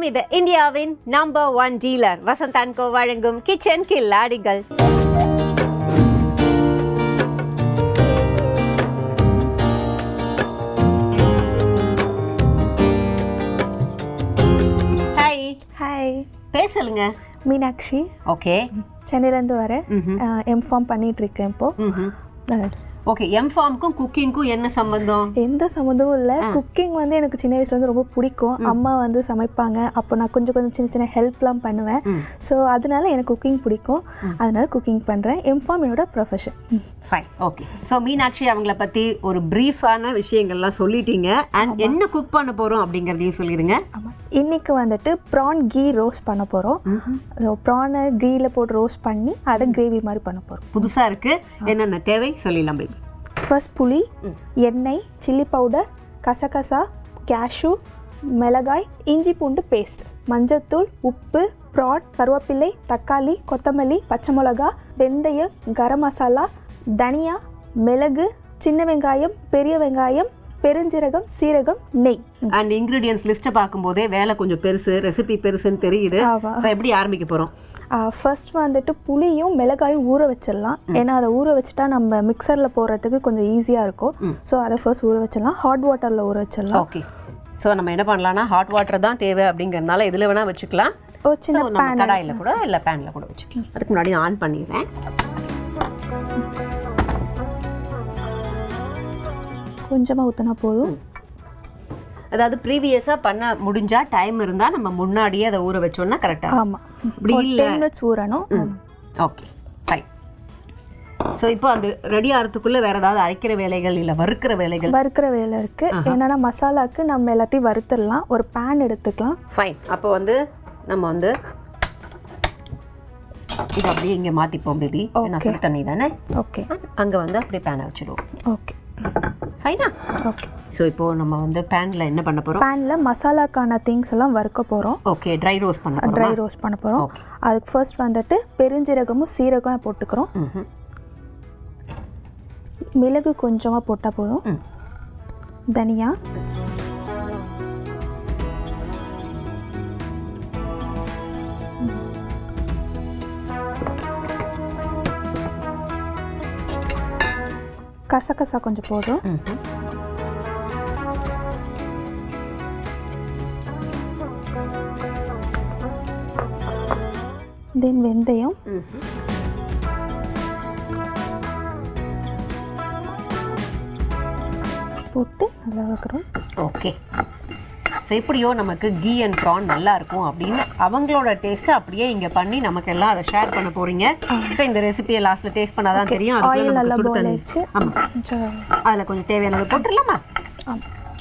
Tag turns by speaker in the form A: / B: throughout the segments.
A: வணக்கம். இது இந்தியாவின் நம்பர் ஒன் டீலர் வசந்தான்கோ வழங்கும் கிச்சன் கில்லாடிகள். ஹாய்
B: ஹாய்
A: பேர் சொல்லுங்க
B: மீனாட்சி
A: ஓகே
B: சென்னையிலேருந்து வரேன். எம்ஃபார்ம் பண்ணிட்டு இருக்கேன் இப்போ.
A: ஓகே எம் ஃபார்முக்கும் குக்கிங்க்கும் என்ன சம்பந்தம்?
B: எந்த சம்மந்தமும் இல்லை. குக்கிங் வந்து எனக்கு சின்ன வயசுலேருந்து ரொம்ப பிடிக்கும். அம்மா வந்து சமைப்பாங்க. அப்போ நான் கொஞ்சம் கொஞ்சம் சின்ன சின்ன ஹெல்ப்லாம் பண்ணுவேன். ஸோ அதனால எனக்கு குக்கிங் பிடிக்கும். அதனால குக்கிங் பண்ணுறேன் எம்ஃபார்ம் என்னோட profession
A: fine okay so Meenakshi அவங்கள பற்றி ஒரு ப்ரீஃபான விஷயங்கள்லாம் சொல்லிட்டீங்க. அண்ட் என்ன குக் பண்ண போகிறோம் அப்படிங்கிறதையும் சொல்லிடுங்க.
B: இன்னைக்கு வந்துட்டு ப்ரான் கீ ரோஸ்ட் பண்ண போகிறோம் ப்ரானை கீயில் போட்டு ரோஸ்ட் பண்ணி அதை கிரேவி மாதிரி பண்ண போகிறோம்
A: புதுசாக இருக்குது என்னென்ன தேவை? சொல்லிடலாம் பேபி
B: ஃபர்ஸ்ட் புளி எண்ணெய் சில்லி பவுடர் கசகசா கேஷ்யூ மிளகாய் இஞ்சி பூண்டு பேஸ்ட் மஞ்சத்தூள் உப்பு ப்ராட் கருவேப்பிலை தக்காளி கொத்தமல்லி பச்சை மிளகா வெந்தயம் கரம் மசாலா தனியா மிளகு சின்ன வெங்காயம் பெரிய வெங்காயம் பெருஞ்சீரகம் சீரகம் நெய்.
A: அண்ட் இன்க்ரீடியன்ஸ் லிஸ்ட்டை பார்க்கும்போதே வேலை கொஞ்சம் பெருசு ரெசிபி பெருசுன்னு தெரியுது. எப்படி ஆரம்பிக்க போகிறோம்
B: ஃபர்ஸ்ட் வந்துட்டு புளியும் மிளகாயும் ஊற வச்சிடலாம். ஏன்னா அதை ஊற வச்சுட்டா நம்ம மிக்சரில் போடுறதுக்கு கொஞ்சம் ஈஸியாக இருக்கும். ஸோ அதை ஃபர்ஸ்ட் ஊற வச்சிடலாம். ஹாட் வாட்டரில் ஊற வச்சிடலாம்.
A: ஓகே ஸோ நம்ம என்ன பண்ணலாம்னா ஹாட் வாட்டர் தான் தேவை அப்படிங்கறதுனால இதில் வேணால் வச்சுக்கலாம்.
B: சின்ன
A: நம்ம கடாயில் கூட இல்லை பேனில் கூட வச்சுக்கலாம். அதுக்கு முன்னாடி நான் ஆன் பண்ணிடுறேன்.
B: கொஞ்சமாக ஊற்றினா போதும்.
A: அதாவது ப்ரீவியஸாக பண்ண முடிஞ்சா டைம் இருந்தால் நம்ம முன்னாடியே அதை ஊற வச்சோம்னா கரெக்டாக
B: ஆமாம்
A: இப்படி இல்ல.
B: மினிட்ஸ் ஊறணும்.
A: ஓகே ஃபைன் ஸோ இப்போ அந்த ரெடி ஆகிறதுக்குள்ளே வேறு ஏதாவது அரைக்கிற வேலைகள் இல்லை வறுக்கிற வேலைகள்?
B: வறுக்கிற வேலை இருக்கு. என்னன்னா மசாலாக்கு நம்ம எல்லாத்தையும் வறுத்துடலாம். ஒரு பேன் எடுத்துக்கலாம்.
A: ஃபைன் அப்போ வந்து நம்ம வந்து இதை அப்படியே இங்கே மாற்றிப்போம் பேபி சுடு தண்ணி தானே?
B: ஓகே
A: அங்கே வந்து அப்படியே பேனை வச்சுடுவோம்.
B: ஓகே
A: ஃபைனா
B: ஓகே
A: ஸோ இப்போ நம்ம வந்து பேனில் என்ன பண்ண போகிறோம்
B: பேனில் மசாலாக்கான திங்ஸ் எல்லாம் வறுக்க போகிறோம்
A: ஓகே ட்ரை ரோஸ்ட் பண்ண
B: ட்ரை ரோஸ்ட் பண்ண போகிறோம். அதுக்கு ஃபர்ஸ்ட் வந்துட்டு பெருஞ்சீரகமும் சீரகம் போட்டுக்கிறோம். மிளகு கொஞ்சமாக போட்டால் போதும்.
A: ம்.
B: கசகசா கொஞ்சம் போதும். தென் வெந்தயம். போட்டு நல்லா வைக்கிறோம்
A: ஓகே ஸோ எப்படியோ நமக்கு கீ அண்ட் ப்ரான் நல்லா இருக்கும் அப்படின்னு அவங்களோட டேஸ்ட்டை அப்படியே இங்கே பண்ணி நமக்கு எல்லாம் அதை ஷேர் பண்ண போறீங்க. ஸோ இந்த ரெசிபியை லாஸ்ட்டில் டேஸ்ட் பண்ணாதான் தெரியும்.
B: ஆயில்
A: அதுக்குள்ள
B: நல்லா
A: நமக்கு சுடு தண்ணி ஆமாம்
B: கொஞ்சம்
A: அதில் கொஞ்சம் தேவையானது போட்டுடலாமா?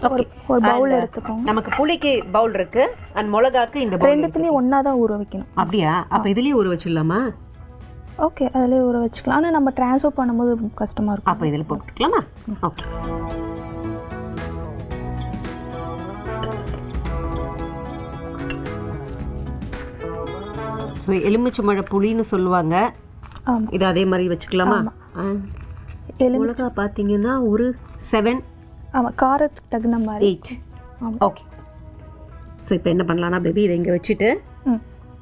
B: ஒரு பவுல் எடுத்துக்கோங்க.
A: நமக்கு புளிக்கு பவுல் இருக்கு. அண்ட் மிளகாக்கு இந்த பவுல்
B: ரெண்டுத்துலேயும் ஒன்றா தான் ஊற வைக்கணும்.
A: அப்படியா? அப்போ இதுலேயும் ஊற வச்சிடலாமா?
B: ஓகே அதிலே ஊற வச்சுக்கலாம். ஆனால் நம்ம ட்ரான்ஸ்ஃபர் பண்ணும்போது கஷ்டமாக இருக்கும்.
A: அப்போ இதில் போட்டுக்கலாமா? ஓகே ஸோ எலுமிச்சம்பழ புளின்னு சொல்லுவாங்க. இது அதே மாதிரி வச்சுக்கலாமா? மிளகா பார்த்தீங்கன்னா ஒரு செவன்
B: ஆமாம் காரத்துக்கு தகுந்த மாதிரி.
A: எயிட் ஓகே ஸோ இப்போ என்ன பண்ணலாம்னா பேபி இதை இங்கே வச்சுட்டு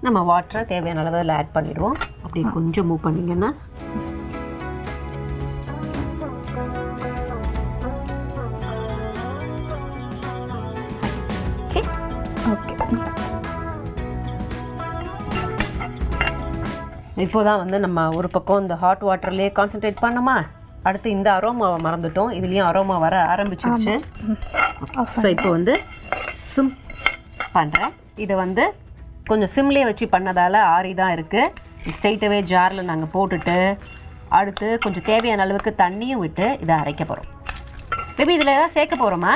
A: நம்ம வாட்டரை தேவையான அளவு அதில் ஆட் பண்ணிடுவோம். அப்படி கொஞ்சம் மூவ் பண்ணிங்கன்னா இப்போதான் வந்து நம்ம ஒரு பக்கம் இந்த ஹாட் வாட்டர்லேயே கான்சென்ட்ரேட் பண்ணோமா? அடுத்து இந்த அரோமாவை மறந்துட்டோம். இதுலேயும் அரோமா வர ஆரம்பிச்சிருச்சு. ஸோ இப்போ வந்து சிம் பண்ணுறேன் இதை வந்து கொஞ்சம் சிம்லேயே வச்சு பண்ணதால் ஆறி தான் இருக்குது ஸ்ட்ரைட்டாகவே ஜாரில் நாங்கள் போட்டுட்டு அடுத்து கொஞ்சம் தேவையான அளவுக்கு தண்ணியும் விட்டு இதை அரைக்க போகிறோம் பேபி இதில் ஏதாவது சேர்க்க போகிறோமா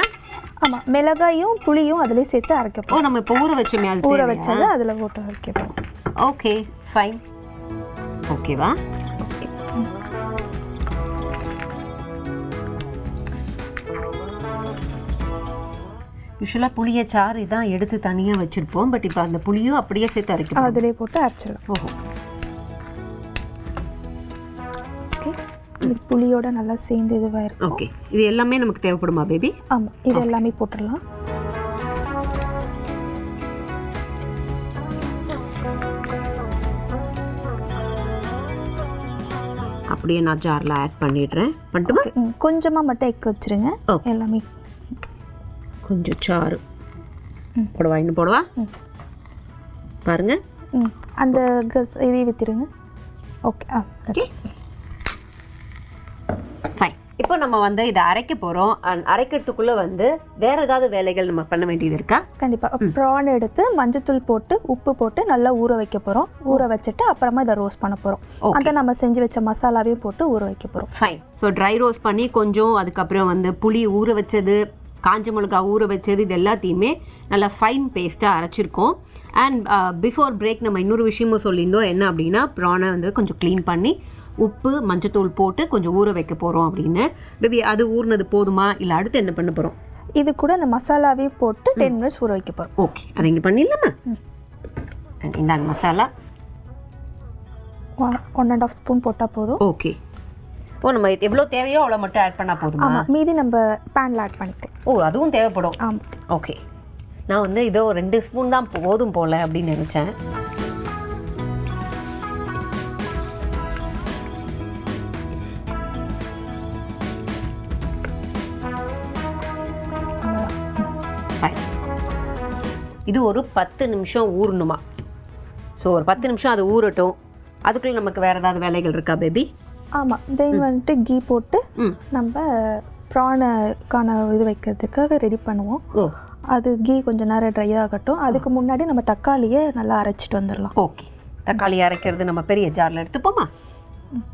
B: ஆமாம் மிளகாயும் புளியும் அதிலே சேர்த்து அரைக்க
A: ஓ நம்ம இப்போ ஊற வச்சோமே
B: ஊற? வச்சதை அதில் போட்டு அரைக்க போகிறோம்
A: ஓகே ஃபைன் ஓகேவா?
B: ஓகே
A: யூஸ்வலாக புளியை சாறு தான் எடுத்து தனியாக வச்சுருப்போம். பட் இப்போ அந்த புளியும் அப்படியே சேர்த்து அரைக்கிறோம்
B: அதிலே போட்டு அரைச்சிடலாம்.
A: ஓஹோ.
B: ஓகே இது புளியோட நல்லா சேர்ந்து இதுவாக இருக்கும்.
A: ஓகே இது எல்லாமே நமக்கு தேவைப்படுமா பேபி
B: ஆமாம் இது எல்லாமே போட்டுடலாம்.
A: அப்படியே நான் ஜாரில் ஆட் பண்ணிடுறேன். பண்ணட்டுமா
B: கொஞ்சமாக மட்டும் எக் வச்சுருங்க. எல்லாமே.
A: கொஞ்சம் சாறு. போடவா? இன்னும் போடவா?
B: ம்.
A: பாருங்க.
B: ம் அந்த கஸ் இதையும் விற்றுருங்க ஓகே ஆ
A: ஓகே ஃபைன் இப்போ நம்ம வந்து இதை அரைக்க போகிறோம் அண்ட் அரைக்கிறதுக்குள்ளே வந்து வேற ஏதாவது வேலைகள் நம்ம பண்ண வேண்டியது இருக்கா?
B: கண்டிப்பாக ப்ரான் எடுத்து மஞ்சத்தூள் போட்டு உப்பு போட்டு நல்லா ஊற வைக்க போகிறோம் ஊற வச்சுட்டு அப்புறமா இதை ரோஸ்ட் பண்ண போகிறோம். அதை நம்ம செஞ்சு வச்ச மசாலாவையும் போட்டு ஊற வைக்க போகிறோம்
A: ஃபைன் ஸோ ட்ரை ரோஸ்ட் பண்ணி கொஞ்சம் அதுக்கப்புறம் வந்து புளி ஊற வச்சது காஞ்ச மிளகாய் ஊற வச்சது இது எல்லாத்தையுமே நல்லா ஃபைன் பேஸ்ட்டாக அரைச்சிருக்கோம். அண்ட் பிஃபோர் பிரேக் நம்ம இன்னொரு விஷயமும் சொல்லியிருந்தோம். என்ன அப்படின்னா ப்ரானை வந்து கொஞ்சம் க்ளீன் பண்ணி உப்பு மஞ்சத்தூள் போட்டு கொஞ்சம் ஊற வைக்க போகிறோம் அப்படின்னு. பேபி அது ஊறினது போதுமா? இல்லை அடுத்து என்ன பண்ண போகிறோம்
B: இது கூட இந்த மசாலாவையும் போட்டு டென் மினிட்ஸ் ஊற வைக்க போகிறோம்
A: ஓகே அதை இங்கே பண்ணிடலாமா? இந்தாங்க masala.
B: One and half spoon போட்டால் போதும்.
A: ஓகே ஓ நம்ம எவ்வளோ தேவையோ அவ்வளோ மட்டும் ஆட் பண்ணால் போதுமா?
B: ஆமாம் மீதி நம்ம பேனில் ஆட் பண்ணிக்கலாம்.
A: ஓ அதுவும் தேவைப்படும்.
B: ஆமாம்
A: ஓகே நான் வந்து இதோ ரெண்டு ஸ்பூன் தான் போதும் போல அப்படின்னு நினச்சேன். இது ஒரு பத்து நிமிஷம் ஊறணுமா? ஸோ ஒரு பத்து நிமிஷம் அது ஊறட்டும். அதுக்குள்ளே நமக்கு வேறு ஏதாவது வேலைகள் இருக்கா பேபி
B: ஆமாம் தென் வந்துட்டு கீ போட்டு நம்ம ப்ரானுக்கான இது வைக்கிறதுக்காக ரெடி பண்ணுவோம். அது கீ கொஞ்சம் நேரம் ட்ரை ஆகட்டும். அதுக்கு முன்னாடி நம்ம தக்காளியை நல்லா அரைச்சிட்டு வந்துடலாம்.
A: ஓகே. தக்காளி அரைக்கிறது நம்ம பெரிய ஜாரில் எடுத்துப்போமா?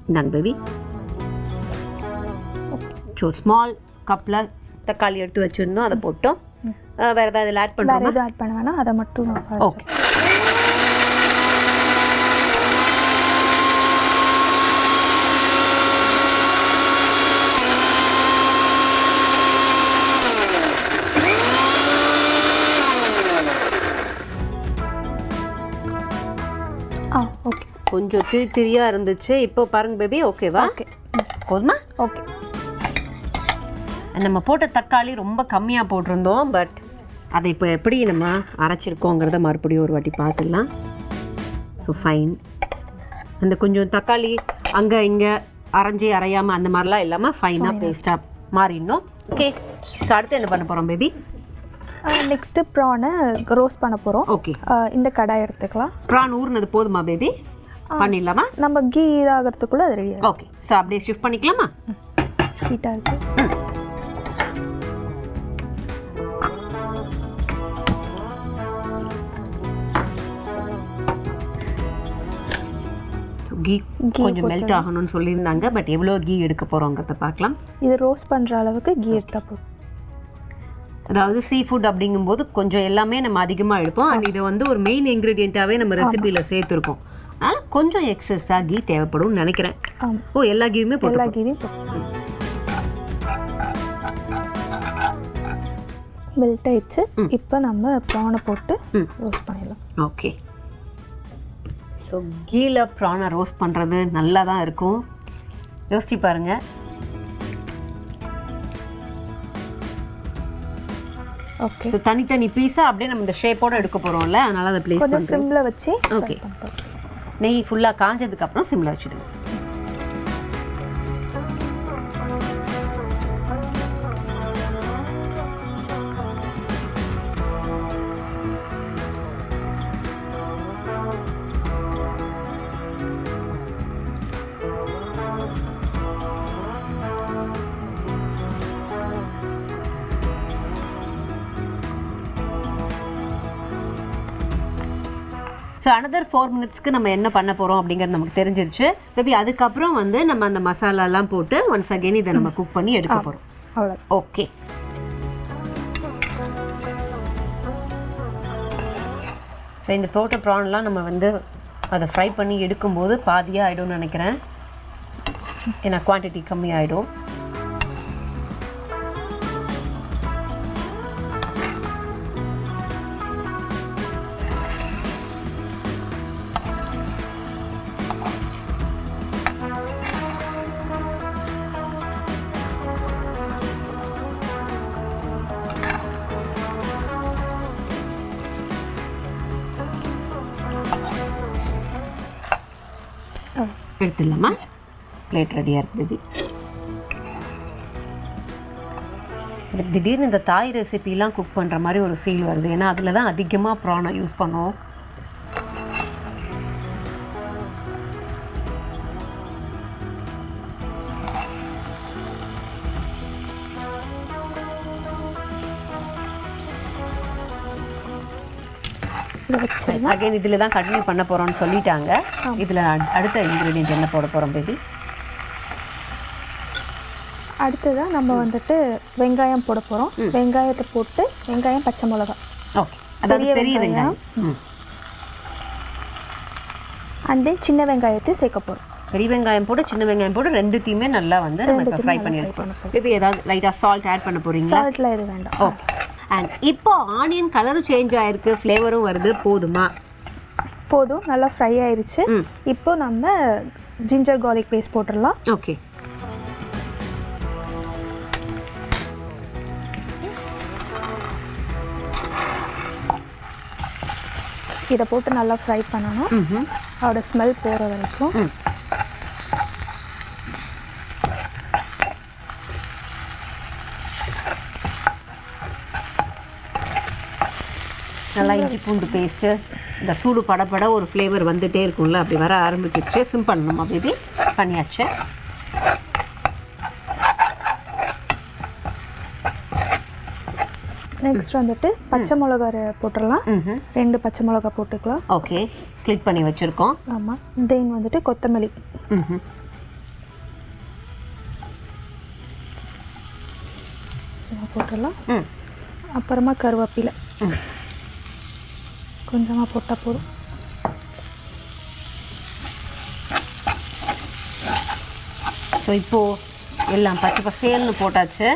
A: இந்தாங்க பேபி ஸோ ஸ்மால் கப்பில் தக்காளி எடுத்து வச்சுருந்தோம். அதை போட்டோம். வேற ஏதாவது இதில் ஆட்
B: வேறு
A: பண்ணுறோமா
B: எதுவும் ஆட் பண்ண வேணாம். அதை மட்டும்
A: ஓகே
B: ஆ ஓகே
A: கொஞ்சம் திரி திரியாக இருந்துச்சு. இப்போ பாருங்க பேபி ஓகேவா
B: ஓகே
A: போதுமா?
B: ஓகே
A: நம்ம போட்ட தக்காளி ரொம்ப கம்மியாக போட்டிருந்தோம் பட் அதை இப்போ எப்படி நம்ம அரைச்சிருக்கோங்கிறத மறுபடியும் ஒரு வாட்டி பார்த்துடலாம். ஸோ ஃபைன் அந்த கொஞ்சம் தக்காளி அங்கே இங்கே அரைஞ்சி அரையாமல் அந்த மாதிரிலாம் இல்லாமல் ஃபைனாக பேஸ்ட்டாக மாறிடணும். ஓகே ஸோ அடுத்து என்ன பண்ண போகிறோம் பேபி
B: நெக்ஸ்ட்டு ப்ரானை ரோஸ்ட் பண்ண போகிறோம்
A: ஓகே
B: இந்த கடாய் எடுத்துக்கலாம்.
A: ப்ரான் ஊறினது போதுமா பேபி பண்ணிடலாமா?
B: நம்ம கீ இதாகிறதுக்குள்ளே அது ரெடி
A: ஓகே ஸோ அப்படியே ஷிஃப்ட் பண்ணிக்கலாமா?
B: ஹீட்டாக இருக்குது
A: கீ கொஞ்சம் மெல்ட் ஆகணும்னு சொல்லியிருந்தாங்க. பட் எவ்வளோ கீ எடுக்க போகிறோங்கிறத பார்க்கலாம்.
B: இது ரோஸ்ட் பண்ணுற அளவுக்கு கீ எடுத்தால் போதும்.
A: அதாவது சீ ஃபுட் அப்படிங்கும்போது கொஞ்சம் எல்லாமே நம்ம அதிகமாக எடுப்போம். அண்ட் இது வந்து ஒரு மெயின் இன்க்ரீடியண்ட்டாகவே நம்ம ரெசிபியில் சேர்த்துருக்கோம். அதனால் கொஞ்சம் எக்ஸஸாக கீ தேவைப்படும்னு நினைக்கிறேன். ஓ எல்லா கீயுமே
B: எல்லா போட்டு. மெல்ட் ஆயிடுச்சு. இப்போ நம்ம ப்ரானை போட்டு. ரோஸ்ட் பண்ணிடலாம்.
A: ஓகே ஸோ கீழே ப்ரானை ரோஸ்ட் பண்ணுறது நல்லா தான் இருக்கும். யோசிச்சு பாருங்க.
B: ஓகே
A: ஸோ தனித்தனி பீஸாக அப்படியே நம்ம இந்த ஷேப்போட எடுக்க போகிறோம்ல அதனால அதை ப்ளேஸ் பண்ணுறோம்
B: சிம்மில் வச்சு
A: ஓகே நெய் ஃபுல்லாக காஞ்சதுக்கப்புறம் சிம்மில் வச்சுடுங்க. ஸோ அனதர் ஃபோர் மினிட்ஸ்க்கு நம்ம என்ன பண்ண போகிறோம் அப்படிங்கிறது நமக்கு தெரிஞ்சிருச்சு. மேபி அதுக்கப்புறம் வந்து நம்ம அந்த மசாலாலாம் போட்டு ஒன்ஸ் அகைன் இதை நம்ம குக் பண்ணி எடுக்க போகிறோம்
B: அவ்வளோ
A: ஓகே ஸோ இந்த ப்ரோட்டோ ப்ரான்லாம் நம்ம வந்து அதை ஃப்ரை பண்ணி எடுக்கும்போது பாதியாக ஆகிடும்னு நினைக்கிறேன். ஏன்னா குவான்டிட்டி கம்மி எடுத்துடலாமா? பிளேட் ரெடியாக இருக்குது. திடீர்னு இந்த தாய் ரெசிபிலாம் குக் பண்ணுற மாதிரி ஒரு ஃபீல் வருது. ஏன்னா அதில் தான் அதிகமாக ப்ரானை யூஸ் பண்ணுவோம். அகைன் இதில் தான் கண்டினியூ பண்ண போகிறோம்னு சொல்லிட்டாங்க. இதில் அடுத்த இன்க்ரீடியன்ட் என்ன போட போகிறோம் பேபி?
B: அடுத்ததாக நம்ம வந்துட்டு வெங்காயம் போட போகிறோம் வெங்காயத்தை போட்டு வெங்காயம் பச்சை மிளகாய்
A: ஓகே அதாவது
B: பெரிய வெங்காயம். அண்ட் தென் சின்ன வெங்காயத்தையும் சேர்க்க போகிறோம்
A: பெரிய வெங்காயம் போட்டு சின்ன வெங்காயம் போட்டு ரெண்டுத்தையுமே நல்லா வந்து நம்ம ஃப்ரை பண்ணியிருக்கோம் பேபி ஏதாவது லைட்டாக சால்ட் ஆட் பண்ண போகிறீங்களா
B: சால்ட்டில் எது வேண்டாம்.
A: ஓகே அண்ட் இப்போ ஆனியன் கலரும் சேஞ்ச் ஆயிருக்கு ஃப்ளேவரும் வருது போதுமா?
B: போதும் நல்லா ஃப்ரை ஆயிருச்சு. இப்போ நம்ம ஜிஞ்சர் garlic பேஸ்ட் போட்டுடலாம்.
A: ஓகே
B: இதை போட்டு நல்லா ஃப்ரை பண்ணணும். அதோட ஸ்மெல் போகிற வரைக்கும்.
A: நல்லா இஞ்சி பூண்டு பேஸ்ட்டு இந்த சூடு படப்பட ஒரு ஃப்ளேவர் வந்துட்டே இருக்கும்ல அப்படி வர ஆரம்பிச்சிருச்சு. சிம் பண்ணணுமா பேபி பண்ணியாச்சு.
B: நெக்ஸ்ட் வந்துட்டு பச்சை மிளகா போட்டுடலாம். ரெண்டு பச்சை மிளகா போட்டுக்கலாம்.
A: ஓகே ஸ்லிட் பண்ணி வச்சுருக்கோம்.
B: ஆமாம் தென் வந்துட்டு கொத்தமல்லி. போட்டுடலாம்.
A: ம்.
B: அப்புறமா கருவேப்பிலை. கொஞ்சமாக போட்டால் போதும்.
A: ஸோ இப்போது எல்லாம் பச்சை பசேல்னு போட்டாச்சு.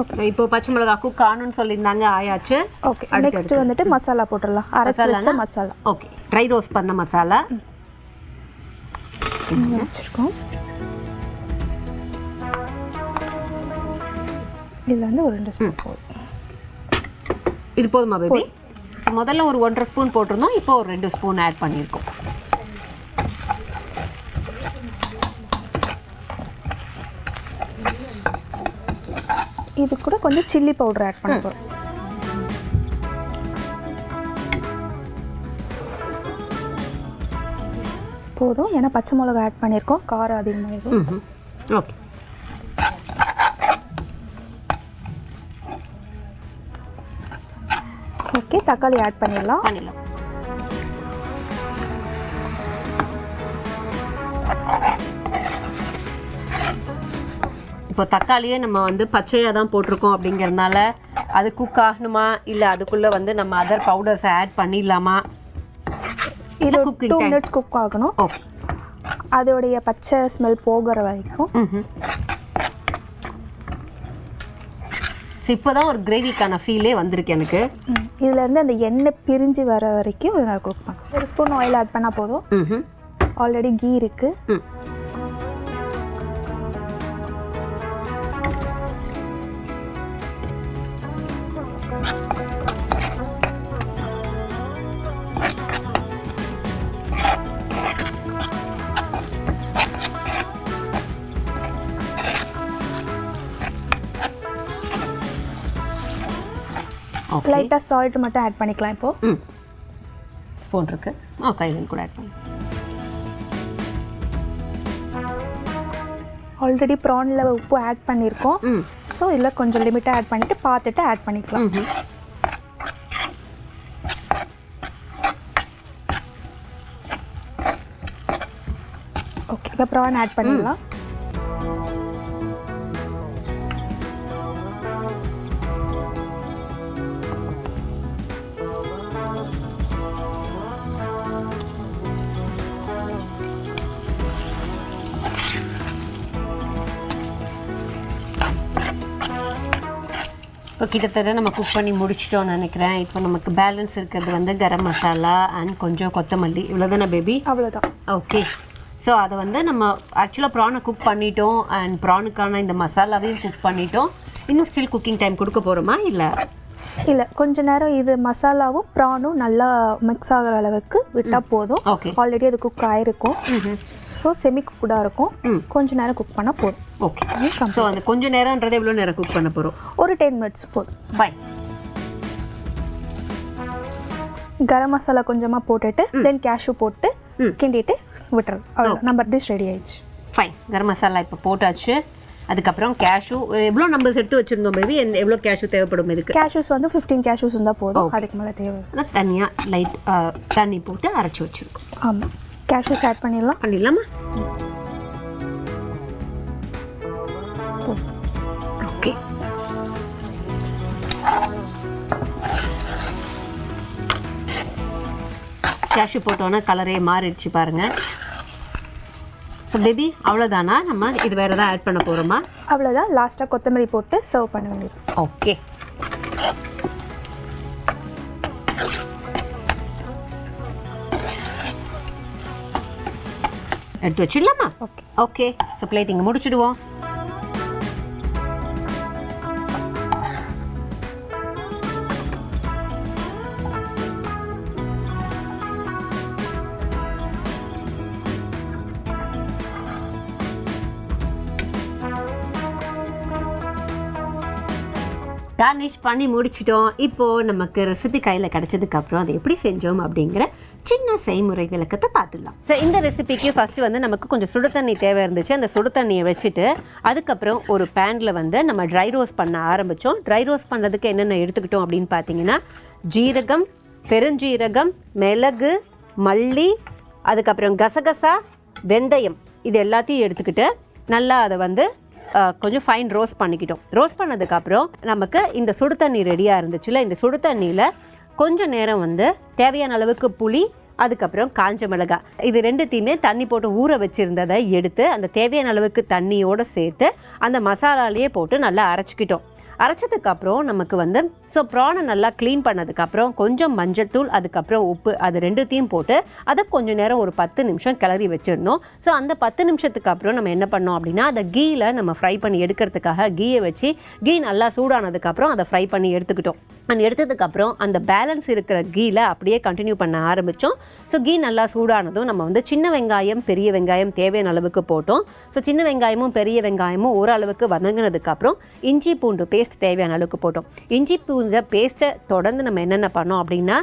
B: ஓகே
A: இப்போ பச்சை மிளகா குக் ஆகணும்னு சொல்லியிருந்தாங்க ஆயாச்சு.
B: ஓகே நெக்ஸ்ட் வந்துட்டு மசாலா போட்டுடலாம். அரைச்சி? மசாலா.
A: ஓகே ட்ரை ரோஸ்ட் பண்ண மசாலா.
B: வச்சுருக்கோம். இதில் வந்து ஒரு ரெண்டு ஸ்பூன் போதும்.
A: இது போதுமா பேபி முதல்ல ஒரு ஒன்றரை ஸ்பூன் போட்டிருந்தோம் இப்போ ஒரு ரெண்டு ஸ்பூன் ஆட் பண்ணியிருக்கோம்.
B: இது கூட கொஞ்சம் சில்லி பவுடர் ஆட் பண்ண போகிறோம் போதும். ஏன்னா பச்சை மிளகா ஆட் பண்ணியிருக்கோம் காரம் அதிகமாகிடும்
A: ம் ஓகே.
B: ஓகே தக்காளி ஆட் பண்ணிடலாம்.
A: பண்ணிடலாம். இப்போ தக்காளியே நம்ம வந்து பச்சையாக தான் போட்டிருக்கோம் அப்படிங்கிறதுனால அது குக் ஆகணுமா? இல்லை அதுக்குள்ளே வந்து நம்ம அதர் பவுடர்ஸை ஆட் பண்ணிடலாமா?
B: இது டூ. மினிட்ஸ் குக் ஆகணும்.
A: ஓகே
B: அதோடைய பச்சை ஸ்மெல் போகிற வரைக்கும்.
A: ஸோ இப்போ தான் ஒரு கிரேவிக்கான ஃபீலே வந்திருக்கு எனக்கு.
B: ம், இதுல இருந்து அந்த எண்ணெய் பிரிஞ்சு வர வரைக்கும் நான் குக் பண்ணேன் ஒரு ஸ்பூன் ஆயில் ஆட் பண்ணால் போதும். ஆல்ரெடி கீ இருக்குது லைட்டாக சால்ட் மட்டும் ஆட் பண்ணிக்கலாம் இப்போது
A: ஸ்பூன் இருக்கு. ஆ கையில் கூட ஆட் பண்ணி.
B: ஆல்ரெடி ப்ரானில் உப்பு ஆட் பண்ணியிருக்கோம் ஸோ இதில் கொஞ்சம் லிமிட்டாக ஆட் பண்ணிவிட்டு பார்த்துட்டு ஆட் பண்ணிக்கலாம். ஓகே இப்போ ப்ரான் ஆட் பண்ணிடலாம்.
A: இப்போ கிட்டத்தட்ட நம்ம குக் பண்ணி முடிச்சிட்டோம்னு நினைக்கிறேன். இப்போ நமக்கு பேலன்ஸ் இருக்கிறது வந்து கரம் மசாலா அண்ட் கொஞ்சம் கொத்தமல்லி. இவ்வளோதானே பேபி
B: அவ்வளோதான்
A: ஓகே ஸோ அதை வந்து நம்ம ஆக்சுவலாக ப்ரானை குக் பண்ணிட்டோம் அண்ட் ப்ரானுக்கான இந்த மசாலாவையும் குக் பண்ணிட்டோம். இன்னும் ஸ்டில் குக்கிங் டைம் கொடுக்க போகிறோமா இல்லை?
B: இல்லை கொஞ்ச நேரம் இது மசாலாவும் ப்ரானும் நல்லா மிக்ஸ் ஆகிற அளவுக்கு விட்டால் போதும்.
A: ஓகே
B: ஆல்ரெடி அது குக் ஆகிருக்கும் ஸோ செமி குக்குடாக இருக்கும்.
A: ம்.
B: கொஞ்ச நேரம் குக் பண்ணால் போதும்.
A: ஓகே ஸோ அந்த கொஞ்ச நேரம்ன்றது எவ்வளோ நேரம் குக் பண்ண போகிறோம்
B: ஒரு டென் மினிட்ஸ் போதும்.
A: ஃபைன்
B: கரம் மசாலா கொஞ்சமாக போட்டுட்டு தென் கேஷ்யூ போட்டு. கிண்டிட்டு விட்டுறது அவ்வளோ நம்ம டிஷ் ரெடி ஆயிடுச்சு.
A: ஃபைன் கரம் மசாலா இப்போ போட்டாச்சு. அதுக்கப்புறம் கேஷு எவ்வளோ நம்ம எடுத்து வச்சுருந்தோம் பேபி எந்த எவ்வளோ கேஷு தேவைப்படும் இதுக்கு?
B: கேஷ்யூஸ் வந்து ஃபிஃப்டீன் கேஷ்யூஸ் இருந்தால் போதும். அதுக்கு மேலே தேவை
A: தனியாக லைட் தண்ணி போட்டு அரைச்சி வச்சுருக்கோம்.
B: ஆமாம் கேஷ்யூஸ் ஆட் பண்ணிடலாம்.
A: பண்ணிடலாமா? ஓகே கேஷ்யூ போட்டோன்னே கலரே மாறிடுச்சு பாருங்க. ஸோ பேபி அவ்வளோதானா நம்ம இது வேறு எதாவது ஆட் பண்ண போகிறோமா
B: அவ்வளோதான் லாஸ்ட்டாக கொத்தமல்லி போட்டு சர்வ் பண்ண வேண்டியது.
A: ஓகே எடுத்து வச்சிடலாமா?
B: ஓகே
A: ஸோ பிளேட்டிங் முடிச்சிடுவோம். கார்னிஷ் பண்ணி முடிச்சிட்டோம். இப்போது நமக்கு ரெசிபி கையில் கிடச்சதுக்கப்புறம் அதை எப்படி செஞ்சோம் அப்படிங்கிற சின்ன செய்முறை விளக்கத்தை பார்த்துடலாம். ஸோ இந்த ரெசிபிக்கு ஃபஸ்ட்டு வந்து நமக்கு கொஞ்சம் சுடு தண்ணி தேவை இருந்துச்சு. அந்த சுடு தண்ணியை வச்சுட்டு அதுக்கப்புறம் ஒரு பேனில் வந்து நம்ம ட்ரை ரோஸ் பண்ண ஆரம்பித்தோம் ட்ரை ரோஸ் பண்ணுறதுக்கு என்னென்ன எடுத்துக்கிட்டோம் அப்படின்னு பார்த்தீங்கன்னா ஜீரகம் பெருஞ்சீரகம் மிளகு மல்லி அதுக்கப்புறம் கசகசா வெந்தயம். இது எல்லாத்தையும் எடுத்துக்கிட்டு நல்லா அதை வந்து கொஞ்சம் ஃபைன் ரோஸ்ட் பண்ணிக்கிட்டோம். ரோஸ்ட் பண்ணதுக்கப்புறம் நமக்கு இந்த சுடு தண்ணி ரெடியாக இருந்துச்சுல இந்த சுடு தண்ணியில் கொஞ்சம் நேரம் வந்து தேவையான அளவுக்கு புளி அதுக்கப்புறம் காஞ்ச மிளகாய். இது ரெண்டுத்தையுமே தண்ணி போட்டு ஊற வச்சுருந்ததை எடுத்து அந்த தேவையான அளவுக்கு தண்ணியோடு சேர்த்து அந்த மசாலாலேயே போட்டு நல்லா அரைச்சிக்கிட்டோம். அரைச்சதுக்கப்புறம் நமக்கு வந்து ஸோ ப்ரானை நல்லா க்ளீன் பண்ணதுக்கப்புறம் கொஞ்சம் மஞ்சள்தூள் அதுக்கப்புறம் உப்பு அது ரெண்டுத்தையும் போட்டு அதை கொஞ்சம் நேரம் ஒரு பத்து நிமிஷம் கிளறி வச்சிடணும். ஸோ அந்த பத்து நிமிஷத்துக்கு அப்புறம் நம்ம என்ன பண்ணோம் அப்படின்னா அதை கீயில் நம்ம ஃப்ரை பண்ணி எடுக்கிறதுக்காக கீயை வச்சு கீ நல்லா சூடானதுக்கப்புறம் அதை ஃப்ரை பண்ணி எடுத்துக்கிட்டோம். அண்ட் எடுத்ததுக்கப்புறம் அந்த பேலன்ஸ் இருக்கிற கீயில் அப்படியே கண்டினியூ பண்ண ஆரம்பித்தோம் ஸோ கீ நல்லா சூடானதும் நம்ம வந்து சின்ன வெங்காயம் பெரிய வெங்காயம் தேவையான அளவுக்கு போட்டோம். ஸோ சின்ன வெங்காயமும் பெரிய வெங்காயமும் ஓரளவுக்கு வதங்கினதுக்கப்புறம் இஞ்சி பூண்டு பேஸ்ட் தேவையான அளவுக்கு போட்டோம். இஞ்சி பூந்த பேஸ்ட்டை தொடர்ந்து நம்ம என்னென்ன பண்ணோம் அப்படின்னா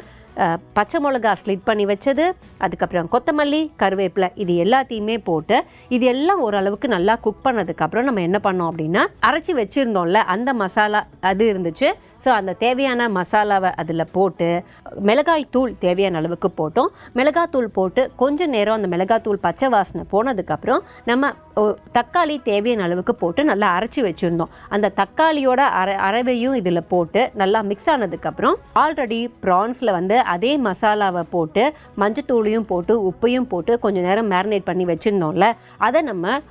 A: பச்சை மிளகா ஸ்லிட் பண்ணி வச்சது அதுக்கப்புறம் கொத்தமல்லி கருவேப்பிலை இது எல்லாத்தையுமே போட்டு இது எல்லாம் ஓரளவுக்கு நல்லா குக் பண்ணதுக்கப்புறம் நம்ம என்ன பண்ணோம் அப்படின்னா அரைச்சி வச்சுருந்தோம்ல அந்த மசாலா அது இருந்துச்சு. ஸோ அந்த தேவையான மசாலாவை அதில் போட்டு மிளகாய் தூள் தேவையான அளவுக்கு போட்டோம். மிளகாய் தூள் போட்டு கொஞ்சம் நேரம் அந்த மிளகாய் தூள் பச்சை வாசனை போனதுக்கப்புறம் நம்ம தக்காளி தேவையான அளவுக்கு போட்டு நல்லா அரைச்சி வச்சுருந்தோம். அந்த தக்காளியோட அரை அரைவையும் இதில் போட்டு நல்லா மிக்ஸ் ஆனதுக்கப்புறம் ஆல்ரெடி ப்ரான்ஸில் வந்து அதே மசாலாவை போட்டு மஞ்சத்தூளையும் போட்டு உப்பையும் போட்டு கொஞ்சம் நேரம் மேரினேட் பண்ணி வச்சுருந்தோம்ல. அதை நம்ம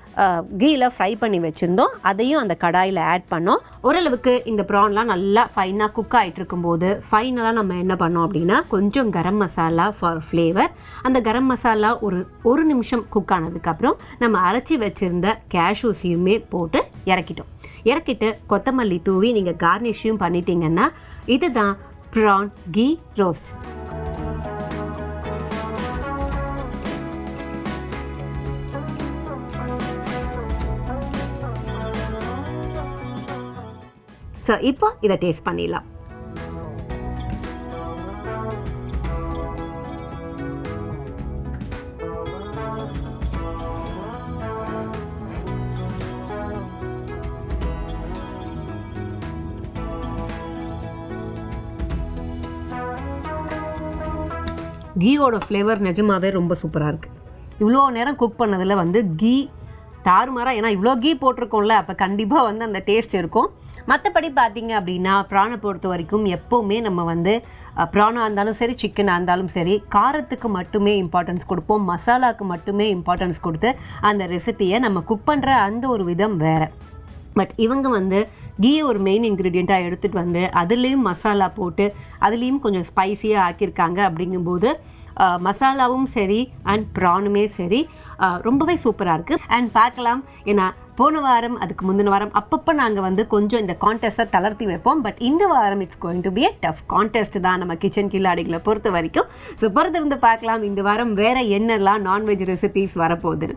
A: கீயில் ஃப்ரை பண்ணி வச்சுருந்தோம். அதையும் அந்த கடாயில் ஆட் பண்ணோம். ஓரளவுக்கு இந்த ப்ரான்லாம் நல்லா ஃபைனாக குக் ஆகிட்டு இருக்கும்போது ஃபைனலாக நம்ம என்ன பண்ணோம் அப்படின்னா கொஞ்சம் கரம் மசாலா ஃபார் ஃப்ளேவர் அந்த கரம் மசாலா ஒரு ஒரு நிமிஷம் குக் ஆனதுக்கப்புறம் நம்ம அரைச்சி வச்சு வச்சுருந்த கேஷ்யூஸையுமே போட்டு இறக்கிட்டோம். இறக்கிட்டு கொத்தமல்லி தூவி நீங்கள் கார்னிஷையும் பண்ணிட்டீங்கன்னா இதுதான் ப்ரான் கீ ரோஸ்ட் ஸோ இப்போ இதை டேஸ்ட் பண்ணிடலாம். கீயோட ஃப்ளேவர் நிஜமாவே ரொம்ப சூப்பராக இருக்குது இவ்வளோ நேரம் குக் பண்ணதில் வந்து கீ தாறுமாறாக ஏன்னா இவ்வளோ கீ போட்டிருக்கோம்ல அப்போ கண்டிப்பாக வந்து அந்த டேஸ்ட் இருக்கும். மற்றபடி பார்த்தீங்க அப்படின்னா ப்ரானை பொறுத்த வரைக்கும் எப்போவுமே நம்ம வந்து ப்ரானாக இருந்தாலும் சரி சிக்கனாக இருந்தாலும் சரி காரத்துக்கு மட்டுமே இம்பார்ட்டன்ஸ் கொடுப்போம். மசாலாவுக்கு மட்டுமே இம்பார்ட்டன்ஸ் கொடுத்து அந்த ரெசிபியை நம்ம குக் பண்ணுற அந்த ஒரு விதம் வேறு. பட் இவங்க வந்து கீயை ஒரு மெயின் இன்க்ரீடியண்ட்டாக எடுத்துகிட்டு வந்து அதுலேயும் மசாலா போட்டு அதுலேயும் கொஞ்சம் ஸ்பைசியாக ஆக்கியிருக்காங்க அப்படிங்கும்போது மசாலாவும் சரி அண்ட் ப்ரானுமே சரி. ரொம்பவே சூப்பராக இருக்குது அண்ட் பார்க்கலாம் ஏன்னா போன வாரம் அதுக்கு முந்தின வாரம் அப்பப்போ நாங்கள் வந்து கொஞ்சம் இந்த கான்டெஸ்ட்டை தளர்த்தி வைப்போம். பட் இந்த வாரம் it's going to be a tough contest தான் நம்ம கிச்சன் கில்லாடிகளை பொறுத்த வரைக்கும். ஸோ பொறுத்திருந்து பார்க்கலாம் இந்த வாரம் வேறு என்னெல்லாம் நான்வெஜ் ரெசிபீஸ் வரப்போகுது